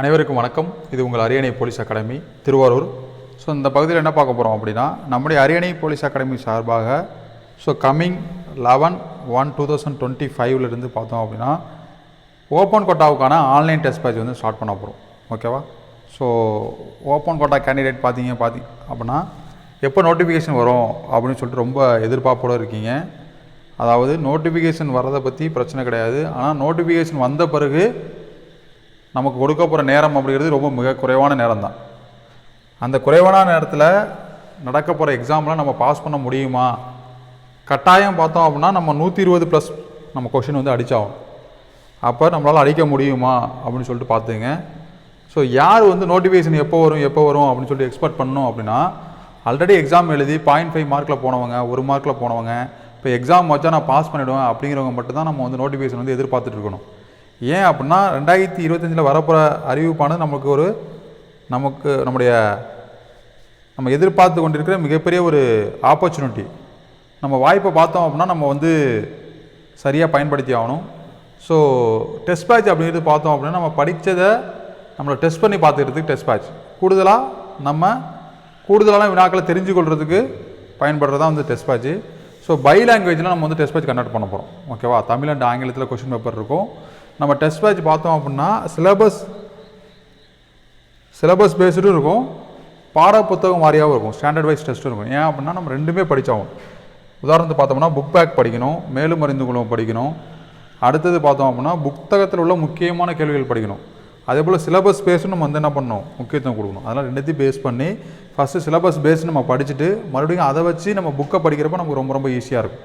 அனைவருக்கும் வணக்கம். இது உங்கள் அரியணை போலீஸ் அகாடமி திருவாரூர். ஸோ இந்த பகுதியில் என்ன பார்க்க போகிறோம் அப்படின்னா நம்முடைய அரியணை போலீஸ் அகாடமி சார்பாக so coming eleven one two thousand twenty ஃபைவ்லேருந்து பார்த்தோம் அப்படின்னா ஓப்பன் கோட்டாவுக்கான ஆன்லைன் டெஸ்ட் பேட்ச் வந்து ஸ்டார்ட் பண்ண போகிறோம் ஓகேவா ஸோ ஓப்பன் கோட்டா கேண்டிடேட் பார்த்தீங்க பார்த்தி அப்படின்னா எப்போ நோட்டிஃபிகேஷன் வரும் அப்படின்னு சொல்லிட்டு ரொம்ப எதிர்பார்ப்போடு இருக்கீங்க. அதாவது நோட்டிஃபிகேஷன் வரதை பற்றி பிரச்சனை கிடையாது. ஆனால் நோட்டிஃபிகேஷன் வந்த பிறகு நமக்கு கொடுக்க போகிற நேரம் அப்படிங்கிறது ரொம்ப மிக குறைவான நேரம் தான் அந்த குறைவான நேரத்தில் நடக்க போகிற எக்ஸாம்லாம் நம்ம பாஸ் பண்ண முடியுமா? கட்டாயம் பார்த்தோம் அப்படின்னா நம்ம நூற்றி இருபது ப்ளஸ் நம்ம கொஷின் வந்து அடித்தாகும் அப்போ நம்மளால் அடிக்க முடியுமா? அப்படின்னு சொல்லிட்டு பார்த்துங்க. ஸோ யார் வந்து நோட்டிஃபிகேஷன் எப்போ வரும் எப்போ வரும் அப்படின்னு சொல்லிட்டு எக்ஸ்பெக்ட் பண்ணணும் அப்படின்னா ஆல்ரெடி எக்ஸாம் எழுதி பாயிண்ட் ஃபைவ் மார்க்கில் போனவங்க ஒரு மார்க்கில் போனவங்க இப்போ எக்ஸாம் வச்சா நான் பாஸ் பண்ணிவிடுவேன் அப்படிங்கிறவங்க மட்டும் தான் நம்ம வந்து நோட்டிஃபிகேஷன் வந்து எதிர்பார்த்துட்டு இருக்கணும். ஏன் அப்படின்னா ரெண்டாயிரத்தி இருபத்தஞ்சில் வரப்போகிற அறிவிப்பானது நமக்கு ஒரு நமக்கு நம்முடைய நம்ம எதிர்பார்த்து கொண்டிருக்கிற மிகப்பெரிய ஒரு ஆப்பர்ச்சுனிட்டி நம்ம வாய்ப்பை பார்த்தோம் அப்படின்னா நம்ம வந்து சரியாக பயன்படுத்தி ஆகணும். ஸோ டெஸ்ட் பேட்ச் அப்படிங்கிறது பார்த்தோம் அப்படின்னா நம்ம படித்ததை நம்மளை டெஸ்ட் பண்ணி பார்த்துக்கிறதுக்கு டெஸ்ட் பேட்ச் கூடுதலாக நம்ம கூடுதலான வினாக்களை தெரிஞ்சு கொள்கிறதுக்கு பயன்படுறதா வந்து டெஸ்ட் பேட்ச்சு ஸோ பை லாங்குவேஜில் நம்ம வந்து டெஸ்ட் பேட்ச் கண்டக்ட் பண்ண போகிறோம் ஓகேவா தமிழ் அண்ட் ஆங்கிலத்தில் கொஷின் பேப்பர் இருக்கும். நம்ம டெஸ்ட் பேட்ச் பார்த்தோம் அப்படின்னா சிலபஸ் சிலபஸ் பேஸ்டும் இருக்கும். பாட புத்தகம் வாரியாகவும் இருக்கும். ஸ்டாண்டர்ட் வைஸ் டெஸ்ட்டும் இருக்கும். ஏன் அப்படின்னா நம்ம ரெண்டுமே படித்தாகும் உதாரணத்துக்கு பார்த்தோம்னா புக் பேக் படிக்கணும் மேலும் அறிந்து கொள்ளவும் படிக்கணும். அடுத்தது பார்த்தோம் அப்படின்னா புத்தகத்தில் உள்ள முக்கியமான கேள்விகள் படிக்கணும். அதே போல் சிலபஸ் பேஸும் நம்ம வந்து என்ன பண்ணணும்? முக்கியத்துவம் கொடுக்கணும். அதனால் ரெண்டுத்தையும் பேஸ் பண்ணி ஃபஸ்ட்டு சிலபஸ் பேஸ் நம்ம படிச்சுட்டு மறுபடியும் அதை வச்சு நம்ம புக்கை படிக்கிறப்ப நமக்கு ரொம்ப ரொம்ப ஈஸியாக இருக்கும்.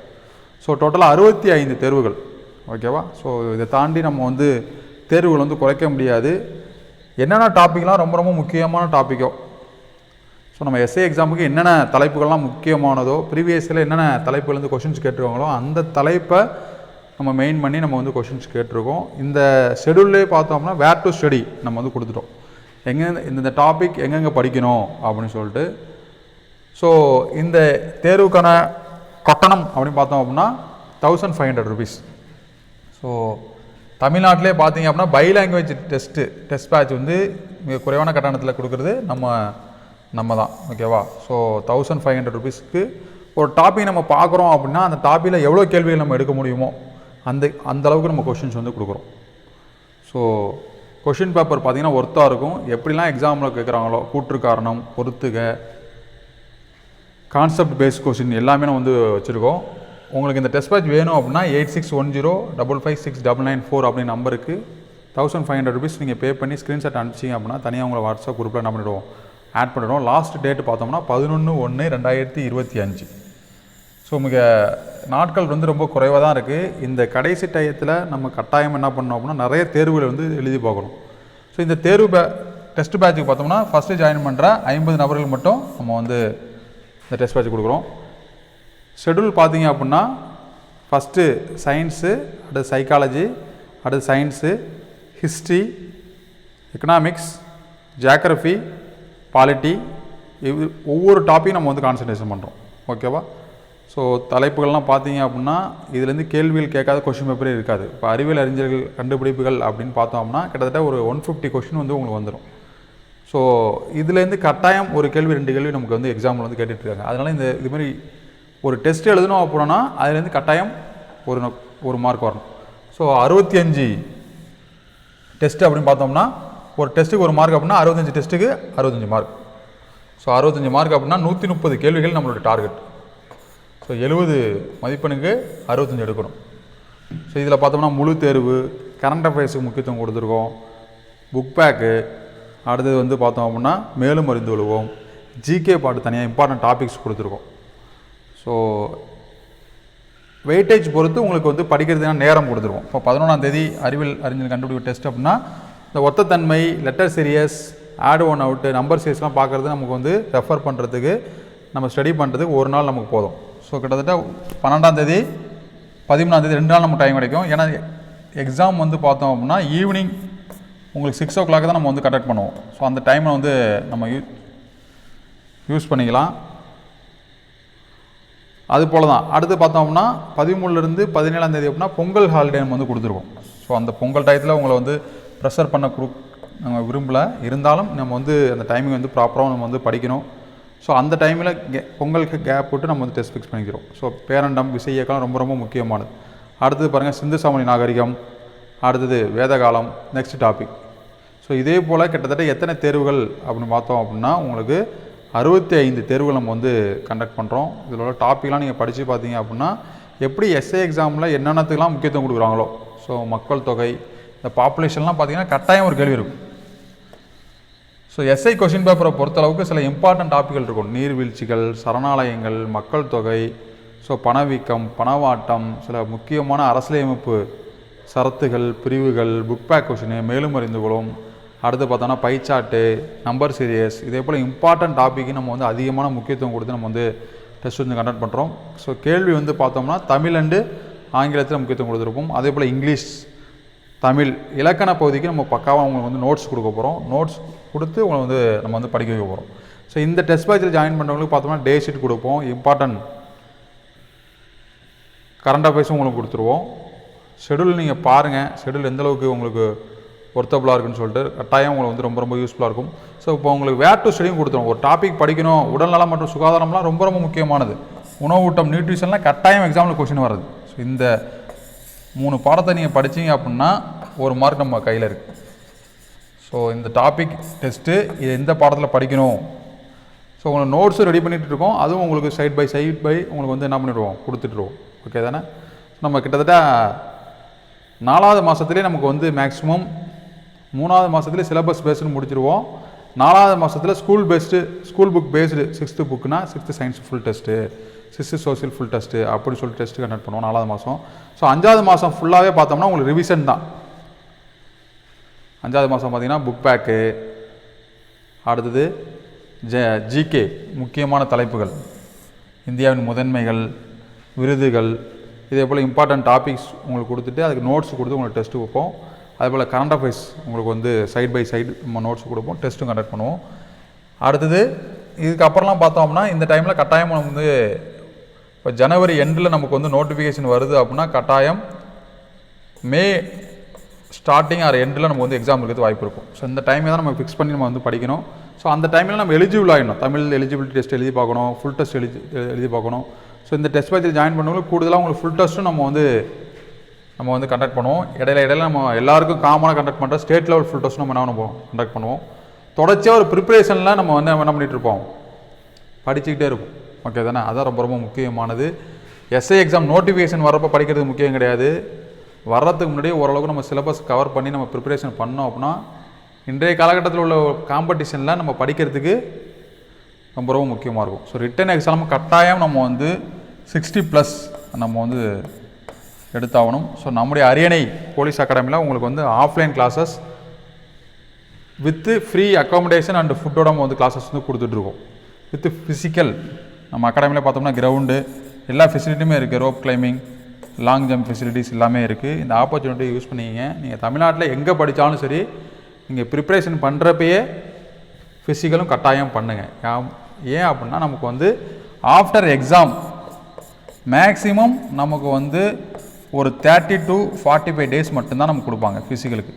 ஸோ டோட்டலாக அறுபத்தி ஐந்து தேர்வுகள். ஓகேவா ஸோ இதை தாண்டி நம்ம வந்து தேர்வுகள் வந்து குறைக்க முடியாது. என்னென்ன டாப்பிக்லாம் ரொம்ப ரொம்ப முக்கியமான டாப்பிக்கோ ஸோ நம்ம எஸ்ஏ எக்ஸாமுக்கு என்னென்ன தலைப்புகள்லாம் முக்கியமானதோ ப்ரீவியஸில் என்னென்ன தலைப்புகள் வந்து கொஷின்ஸ் கேட்டிருக்காங்களோ அந்த தலைப்பை நம்ம மெயின் பண்ணி நம்ம வந்து கொஷின்ஸ் கேட்டிருக்கோம். இந்த ஷெடியூல்லே பார்த்தோம்னா வேர் டு ஸ்டடி நம்ம வந்து கொடுத்துட்டோம். எங்கே இந்த டாபிக் எங்கெங்கே படிக்கணும் அப்படின்னு சொல்லிட்டு. ஸோ இந்த தேர்வுக்கான கட்டணம் அப்படின்னு பார்த்தோம் அப்படின்னா thousand five hundred rupees so தமிழ்நாட்டிலே பார்த்தீங்க அப்படின்னா by language test test batch வந்து மிக குறைவான கட்டணத்தில் கொடுக்குறது நம்ம நம்ம தான் ஓகேவா ஸோ தௌசண்ட் ஃபைவ் ஹண்ட்ரட் ருபீஸ்க்கு ஒரு டாபிக் நம்ம பார்க்குறோம் அப்படின்னா அந்த டாப்பிக்கில் எவ்வளோ கேள்விகள் நம்ம எடுக்க முடியுமோ அந்த அந்த அளவுக்கு நம்ம கொஷின்ஸ் வந்து கொடுக்குறோம். ஸோ கொஷின் பேப்பர் பார்த்திங்கன்னா ஒர்த்தாக இருக்கும். எப்படிலாம் எக்ஸாமில் கேட்குறாங்களோ கூற்று காரணம் பொறுத்துக கான்செப்ட் பேஸ் கொஷின் எல்லாமே நம்ம வந்து வச்சுருக்கோம். உங்களுக்கு இந்த டெஸ்ட் பேட்ச் வேணும் அப்படின்னா eight six one zero double five six double nine four அப்படின்னு நம்பருக்கு தௌசண்ட் ஃபைவ் ஹண்ட்ரட் ருபீஸ் நீங்கள் பே பண்ணி ஸ்க்ரீன்ஷாட் அனுப்பிச்சிங்க அப்படின்னா தனியாக உங்களை வாட்ஸ்அப் குரூப்பில் என்ன பண்ணிவிடுவோம் ஆட் பண்ணிடுவோம். லாஸ்ட் டேட் பார்த்தோம்னா பதினொன்று ஒன்று ரெண்டாயிரத்தி இருபத்தி அஞ்சு. ஸோ மிக நாட்கள் வந்து ரொம்ப குறைவாக தான் இருக்குது இந்த கடைசி டயத்தில் நம்ம கட்டாயம் என்ன பண்ணோம் அப்படின்னா நிறைய தேர்வுகளை வந்து எழுதி பார்க்கணும். ஸோ இந்த தேர்வு பே டெஸ்ட் பேட்சுக்கு பார்த்தோம்னா ஃபஸ்ட்டு ஜாயின் பண்ணுற ஐம்பது நபர்கள் மட்டும் நம்ம வந்து இந்த டெஸ்ட் பேட்ச் கொடுக்குறோம். ஷெடியூல் பார்த்தீங்க அப்படின்னா ஃபஸ்ட்டு சயின்ஸு அடுத்து சைக்காலஜி அடுத்து science history economics geography polity இது ஒவ்வொரு டாப்பிக்கும் நம்ம வந்து கான்சன்ட்ரேஷன் பண்ணுறோம் ஓகேவா ஸோ தலைப்புகள்லாம் பார்த்தீங்க அப்படின்னா இதுலேருந்து கேள்விகள் கேட்காத கொஷின் பேப்பரே இருக்காது. இப்போ அறிவியல் அறிஞர்கள் கண்டுபிடிப்புகள் அப்படின்னு பார்த்தோம் அப்படின்னா கிட்டத்தட்ட ஒரு ஒன் ஃபிஃப்டி கொஷின் வந்து உங்களுக்கு வந்துடும் ஸோ இதுலேருந்து கட்டாயம் ஒரு கேள்வி ரெண்டு கேள்வி நமக்கு வந்து எக்ஸாம்பிள் வந்து கேட்டுட்ருக்காங்க அதனால் இந்த இதுமாதிரி ஒரு டெஸ்ட் எழுதணும் அப்படின்னா அதுலேருந்து கட்டாயம் ஒரு ந- ஒரு மார்க் வரணும். ஸோ அறுபத்தி அஞ்சு டெஸ்ட்டு அப்படின்னு பார்த்தோம்னா ஒரு டெஸ்ட்டுக்கு ஒரு மார்க் அப்படின்னா அறுபத்தஞ்சு டெஸ்ட்டுக்கு அறுபத்தஞ்சு மார்க் ஸோ அறுபத்தஞ்சு மார்க் அப்படின்னா நூற்றி முப்பது கேள்விகள் நம்மளோட டார்கெட் ஸோ எழுபது மதிப்பெண்ணுக்கு அறுபத்தஞ்சு எடுக்கணும். ஸோ இதில் பார்த்தோம்னா முழு தேர்வு கரண்ட் அஃபேர்ஸுக்கு முக்கியத்துவம் கொடுத்துருக்கோம். புக் பேக்கு அடுத்தது வந்து பார்த்தோம் அப்படின்னா மேலும் அறிந்து கொள்வோம். ஜிகே பாட்டு தனியாக இம்பார்ட்டன்ட் டாபிக்ஸ் கொடுத்துருக்கோம். ஸோ வெயிட்டேஜ் பொறுத்து உங்களுக்கு வந்து படிக்கிறதுனா நேரம் கொடுத்துருவோம். இப்போ பதினொன்றாம் தேதி அறிவியல் அறிஞர் கண்டுபிடிப்பு டெஸ்ட் அப்படின்னா இந்த ஒத்தத்தன்மை letter series odd one out number சீரியஸ்லாம் பார்க்குறது நமக்கு வந்து ரெஃபர் பண்ணுறதுக்கு நம்ம ஸ்டடி பண்ணுறதுக்கு ஒரு நாள் நமக்கு போதும். ஸோ கிட்டத்தட்ட பன்னெண்டாம் தேதி பதிமூணாம் தேதி ரெண்டு நாள் நமக்கு டைம் கிடைக்கும். ஏன்னா எக்ஸாம் வந்து பார்த்தோம் அப்படின்னா ஈவினிங் உங்களுக்கு சிக்ஸ் ஓ கிளாக் தான் நம்ம வந்து கண்டக்ட் பண்ணுவோம். ஸோ அந்த டைமை வந்து நம்ம யூ யூஸ் பண்ணிக்கலாம். அது போல தான் அடுத்து பார்த்தோம்னா பதிமூணுலேருந்து பதினேழாம் தேதி அப்படின்னா பொங்கல் ஹாலிடே நம்ம வந்து கொடுத்துருக்கோம். ஸோ அந்த பொங்கல் டயத்தில் உங்களை வந்து ப்ரெஷர் பண்ண கொடு நம்ம விரும்பல. இருந்தாலும் நம்ம வந்து அந்த டைமிங் வந்து ப்ராப்பராக நம்ம வந்து படிக்கணும். ஸோ அந்த டைமில் கே பொங்கலுக்கு கேப் போட்டு நம்ம வந்து டெஸ்ட் ஃபிக்ஸ் பண்ணிக்கிறோம். ஸோ பேரண்டம் விசை இயக்கம் ரொம்ப ரொம்ப முக்கியமானது. அடுத்தது பாருங்கள் சிந்து சமணி நாகரிகம். அடுத்தது வேதகாலம் நெக்ஸ்ட் டாபிக் ஸோ இதே போல் கிட்டத்தட்ட எத்தனை தேர்வுகள் அப்படின்னு பார்த்தோம் அப்படின்னா உங்களுக்கு அறுபத்தி ஐந்து தேர்வுகள் நம்ம வந்து கண்டக்ட் பண்ணுறோம் இதில் உள்ள டாப்பிக்லாம் நீங்கள் படித்து பார்த்தீங்க அப்படின்னா எப்படி எஸ்ஏ எக்ஸாமில் என்னென்னத்துக்கெல்லாம் முக்கியத்துவம் கொடுக்குறாங்களோ. ஸோ மக்கள் தொகை இந்த பாப்புலேஷன்லாம் பார்த்தீங்கன்னா கட்டாயம் ஒரு கேள்வி இருக்கும். ஸோ எஸ்ஐ கொஷின் பேப்பரை பொறுத்தளவுக்கு சில இம்பார்ட்டன்ட் டாப்பிக்கள் இருக்கும். நீர்வீழ்ச்சிகள் சரணாலயங்கள் மக்கள் தொகை ஸோ பணவீக்கம் பணவாட்டம் சில முக்கியமான அரசியலமைப்பு சரத்துகள் பிரிவுகள் புக் பேக் கொஷின் மேலும் அறிந்து கொள்ளும் அடுத்து பார்த்தோன்னா பைச்சாட்டு நம்பர் சீரியஸ் இதே போல் இம்பார்ட்டன்ட் டாப்பிக்கு நம்ம வந்து அதிகமான முக்கியத்துவம் கொடுத்து நம்ம வந்து டெஸ்ட் வந்து கண்டக்ட் பண்ணுறோம் ஸோ கேள்வி வந்து பார்த்தோம்னா தமிழ் அண்டு ஆங்கிலத்தில் முக்கியத்துவம் கொடுத்துருப்போம். அதே போல் இங்கிலீஷ் தமிழ் இலக்கண பகுதிக்கு நம்ம பக்காவாக உங்களுக்கு வந்து நோட்ஸ் கொடுக்க போகிறோம் நோட்ஸ் கொடுத்து உங்களை வந்து நம்ம வந்து படிக்க வைக்க போகிறோம் ஸோ இந்த டெஸ்ட் பேட்சில் ஜாயின் பண்ணுறவங்களுக்கு பார்த்தோம்னா டே ஷீட் கொடுப்போம். இம்பார்ட்டன்ட் கரண்ட் அஃபேர்ஸும் உங்களுக்கு கொடுத்துருவோம். ஷெடியூல் நீங்கள் பாருங்கள் ஷெடியூல் எந்த அளவுக்கு உங்களுக்கு ஒர்த்தபுளாக இருக்குன்னு சொல்லிட்டு கட்டாயம் உங்களுக்கு வந்து ரொம்ப ரொம்ப யூஸ்ஃபுல்லாக இருக்கும். ஸோ இப்போ உங்களுக்கு வேர் டு ஸ்டடியும் கொடுத்துரும். ஒரு டாபிக் படிக்கணும். உடல்நலம் மற்றும் சுகாதாரம்லாம் ரொம்ப ரொம்ப முக்கியமானது. உணவூட்டம் நியூட்ரிஷன்லாம் கட்டாயம் எக்ஸாமில் கொஷின் வருது ஸோ இந்த மூணு பாடத்தை நீங்கள் படித்தீங்க அப்படின்னா ஒரு மார்க் நம்ம கையில் இருக்குது ஸோ இந்த டாபிக் டெஸ்ட்டு இது எந்த பாடத்தில் படிக்கணும்? ஸோ உங்களுக்கு நோட்ஸும் ரெடி பண்ணிகிட்டு இருக்கோம். அதுவும் உங்களுக்கு சைட் பை சைட் பை உங்களுக்கு வந்து என்ன பண்ணிடுவோம்? கொடுத்துட்ருவோம் ஓகே தானே? நம்ம கிட்டத்தட்ட நாலாவது மாதத்துலேயே நமக்கு வந்து மேக்ஸிமம் மூணாவது மாதத்துலேயே சிலபஸ் பேஸ்டு முடிச்சிருவோம். நாலாவது மாதத்தில் school based school book based sixth புக்குனா sixth science full test sixth social full test அப்படின்னு சொல்லிட்டு டெஸ்ட்டு கண்டக்ட் பண்ணுவோம் நாலாவது மாதம் ஸோ அஞ்சாவது மாதம் ஃபுல்லாகவே பார்த்தோம்னா உங்களுக்கு ரிவிஷன் தான். அஞ்சாவது மாதம் பார்த்தீங்கன்னா புக் பேக்கு அடுத்தது ஜ ஜிகே முக்கியமான தலைப்புகள். இந்தியாவின் முதன்மைகள் விருதுகள் இதே போல் இம்பார்ட்டன்ட் டாபிக்ஸ் உங்களுக்கு கொடுத்துட்டு அதுக்கு நோட்ஸ் கொடுத்து உங்களுக்கு டெஸ்ட்டு வைப்போம். அதுபோல் கரண்ட் அஃபேர்ஸ் உங்களுக்கு வந்து சைட் பை சைடு நம்ம நோட்ஸ் கொடுப்போம் டெஸ்ட்டும் கண்டக்ட் பண்ணுவோம். அடுத்தது இதுக்கப்புறம்லாம் பார்த்தோம்னா இந்த டைமில் கட்டாயம் நம்ம வந்து இப்போ ஜனவரி எண்டில் நமக்கு வந்து நோட்டிஃபிகேஷன் வருது அப்படின்னா கட்டாயம் மே ஸ்டார்டிங் ஆர் எண்டில் நம்ம வந்து எக்ஸாம் இருக்கிறது வாய்ப்பு இருக்கும். ஸோ இந்த டைமே தான் நம்ம ஃபிக்ஸ் பண்ணி நம்ம வந்து படிக்கணும். ஸோ அந்த டைமில் நம்ம எலிஜிபிள் ஆகிடணும் தமிழ் எலிஜிபிலிட்டி டெஸ்ட் எழுதி பார்க்கணும் ஃபுல் டெஸ்ட் எழுதி எழுதி பார்க்கணும். ஸோ இந்த டெஸ்ட் பேட்சில் ஜாயின் பண்ணும்போது கூடுதலாக உங்களுக்கு ஃபுல் டெஸ்ட்டும் நம்ம வந்து நம்ம வந்து கண்டக்ட் பண்ணுவோம். இடையில இடையில நம்ம எல்லாருக்கும் காமனாக கண்டக்ட் பண்ணுற ஸ்டேட் லெவல் ஃபுல் டெஸ்ட் நம்ம என்ன பண்ணுவோம்? கண்டக்ட் பண்ணுவோம். தொடர்ச்சியாக ஒரு ப்ரிப்பரேஷனில் நம்ம வந்து என்ன பண்ணிட்டு இருப்போம்? படிச்சுக்கிட்டே இருப்போம். ஓகே தானே? அதான் ரொம்ப ரொம்ப முக்கியமானது. எஸ்ஐ எக்ஸாம் நோட்டிஃபிகேஷன் வரப்போ படிக்கிறது முக்கியம் கிடையாது. வர்றதுக்கு முன்னாடியே ஓரளவுக்கு நம்ம சிலபஸ் கவர் பண்ணி நம்ம ப்ரிப்பரேஷன் பண்ணோம் அப்படின்னா இன்றைய காலகட்டத்தில் உள்ள காம்படிஷனில் நம்ம படிக்கிறதுக்கு ரொம்ப ரொம்ப முக்கியமாக இருக்கும். ஸோ ரிட்டன் எக்ஸாம் கட்டாயம் நம்ம வந்து சிக்ஸ்டி ப்ளஸ் நம்ம வந்து எடுத்தாகணும். ஸோ நம்முடைய அரியணை போலீஸ் அகாடமியில் உங்களுக்கு வந்து offline classes with free accommodation and ஃபுட்டோட நம்ம வந்து கிளாஸஸ் வந்து கொடுத்துட்ருக்கோம் வித் ஃபிசிக்கல் நம்ம அகாடமியில் பார்த்தோம்னா கிரவுண்டு எல்லா ஃபெசிலிட்டியுமே இருக்குது rope climbing long jump facilities எல்லாமே இருக்குது இந்த ஆப்பர்ச்சுனிட்டி யூஸ் பண்ணிக்கிங்க. நீங்கள் தமிழ்நாட்டில் எங்கே படித்தாலும் சரி நீங்கள் ப்ரிப்ரேஷன் பண்ணுறப்பயே ஃபிசிக்கலும் கட்டாயம் பண்ணுங்கள் ஏன் அப்படின்னா நமக்கு வந்து ஆஃப்டர் எக்ஸாம் மேக்ஸிமம் நமக்கு வந்து ஒரு thirty to forty five days மட்டும்தான் நமக்கு கொடுப்பாங்க ஃபிசிக்கலுக்கு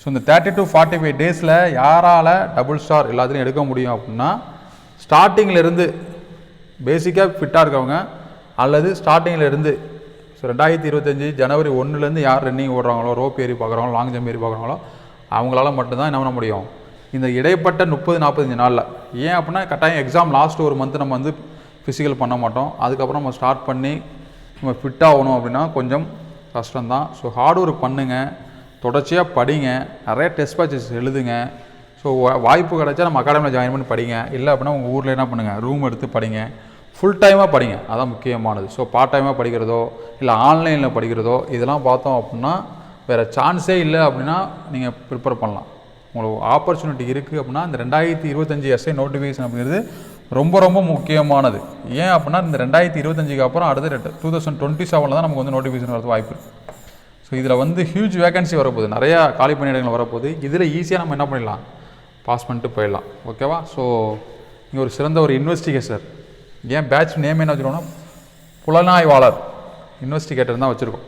ஸோ இந்த தேர்ட்டி டு ஃபார்ட்டி ஃபைவ் டேஸில் யாரால் டபுள் ஸ்டார் எல்லாத்துலையும் எடுக்க முடியும் அப்படின்னா ஸ்டார்டிங்கிலேருந்து பேசிக்காக ஃபிட்டாக இருக்கவங்க அல்லது ஸ்டார்டிங்கிலேருந்து ஸோ ரெண்டாயிரத்தி இருபத்தஞ்சி ஜனவரி ஒன்றுலேருந்து யார் ரன்னிங் ஓடுறாங்களோ ரோப் ஏறி பார்க்குறாங்களோ லாங் ஜம்ப் ஏறி பார்க்குறாங்களோ அவங்களால மட்டும்தான் என்ன பண்ண முடியும். இந்த இடைப்பட்ட முப்பது நாற்பத்தஞ்சு நாளில். ஏன் அப்படின்னா கட்டாயம் எக்ஸாம் லாஸ்ட் ஒரு மந்த் நம்ம வந்து ஃபிசிக்கல் பண்ண மாட்டோம். அதுக்கப்புறம் நம்ம ஸ்டார்ட் பண்ணி நம்ம ஃபிட் ஆகணும் அப்படின்னா கொஞ்சம் கஷ்டம்தான். ஸோ ஹார்ட் ஒர்க் பண்ணுங்கள் தொடர்ச்சியாக படிங்க. நிறைய டெஸ்ட் பேச்சஸ் எழுதுங்க. ஸோ வாய்ப்பு கிடைச்சா நம்ம அகாடமியில் ஜாயின் பண்ணி படிங்க. இல்லை அப்படின்னா உங்கள் ஊரில் என்ன பண்ணுங்கள் ரூம் எடுத்து படிங்க. ஃபுல் டைமாக படிங்க. அதான் முக்கியமானது. ஸோ பார்ட் டைமாக படிக்கிறதோ இல்லை ஆன்லைனில் படிக்கிறதோ இதெல்லாம் பார்த்தோம் அப்படின்னா வேறு சான்ஸே இல்லை அப்படின்னா நீங்கள் ப்ரிப்பேர் பண்ணலாம். உங்களுக்கு ஆப்பர்ச்சுனிட்டி இருக்குது அப்படின்னா இந்த ரெண்டாயிரத்தி இருபத்தஞ்சி எஸ்ஐ நோட்டிஃபிகேஷன் அப்படிங்கிறது ரொம்ப ரொம்ப முக்கியமானது. ஏன் அப்படின்னா இந்த ரெண்டாயிரத்தி இருபத்தஞ்சுக்கு அப்புறம் அடுத்த டூ தௌசண்ட் டுவெண்ட்டி செவனில் தான் நமக்கு வந்து நோட்டிஃபிகேஷன் வரது வாய்ப்பு ஸோ இதில் வந்து ஹியூஜ் வேகன்சி வரப்போகுது. நிறையா காலி பணியிடங்கள் வரப்போகுது. இதில் ஈஸியாக நம்ம என்ன பண்ணிடலாம்? பாஸ் பண்ணிட்டு போயிடலாம். ஓகேவா ஸோ இங்கே ஒரு சிறந்த ஒரு இன்வெஸ்டிகேட்டர் ஏன் பேட்ச் நேம் என்ன வச்சுருக்கோம்னா புலனாய்வாளர் இன்வெஸ்டிகேட்டர் தான் வச்சுருக்கோம்.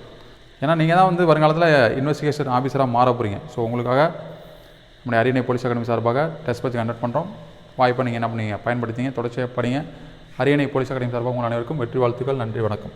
ஏன்னா நீங்கள் தான் வந்து வருங்காலத்தில் இன்வெஸ்டிகேஷன் ஆஃபீஸராக மாற போகிறீங்க ஸோ உங்களுக்காக நம்முடைய அரியணை போலீஸ் அகாடமி சார்பாக டெஸ்ட் பற்றி கண்டக்ட் பண்ணுறோம் வாய்ப்பை நீங்கள் என்ன பண்ணுவீங்க பயன்படுத்திங்க தொடர்ச்சியாக படிங்க. அரியணை போலீஸ் அகாடமி சார்பாக உங்கள் அனைவருக்கும் வெற்றி வாழ்த்துக்கள். நன்றி வணக்கம்.